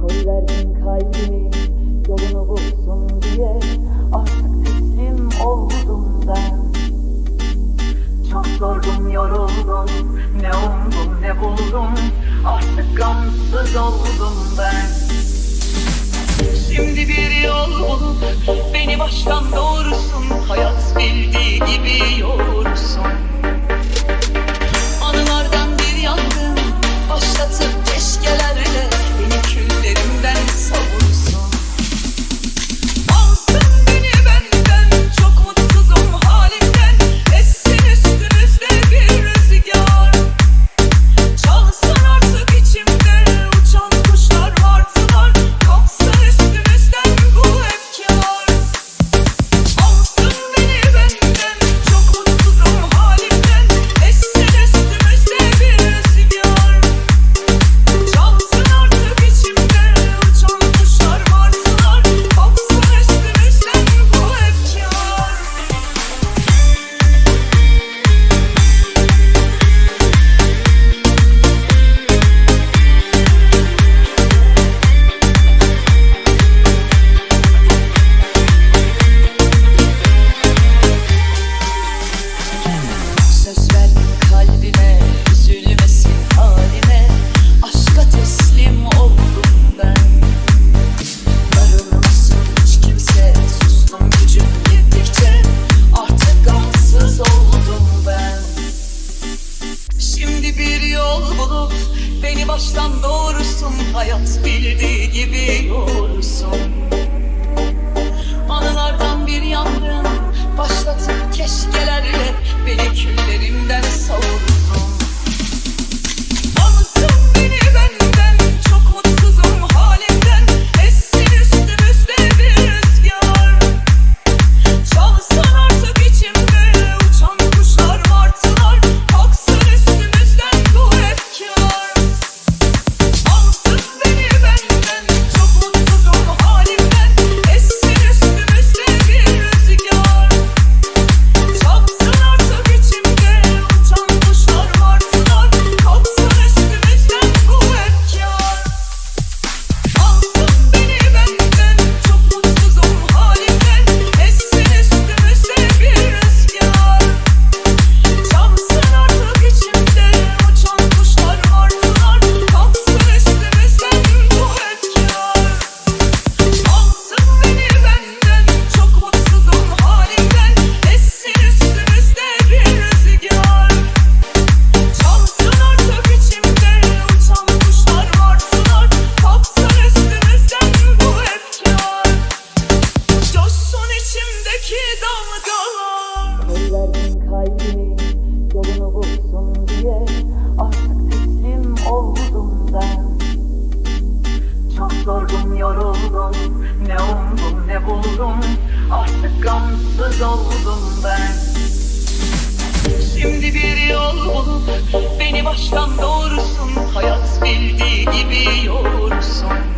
Koyverdim kalbimi yolunu bulsun diye Artık teslim oldum ben. Çok yorgun yoruldum ne umdum? olup beni baştan doğursun Hayat bildiği gibi yoğursun.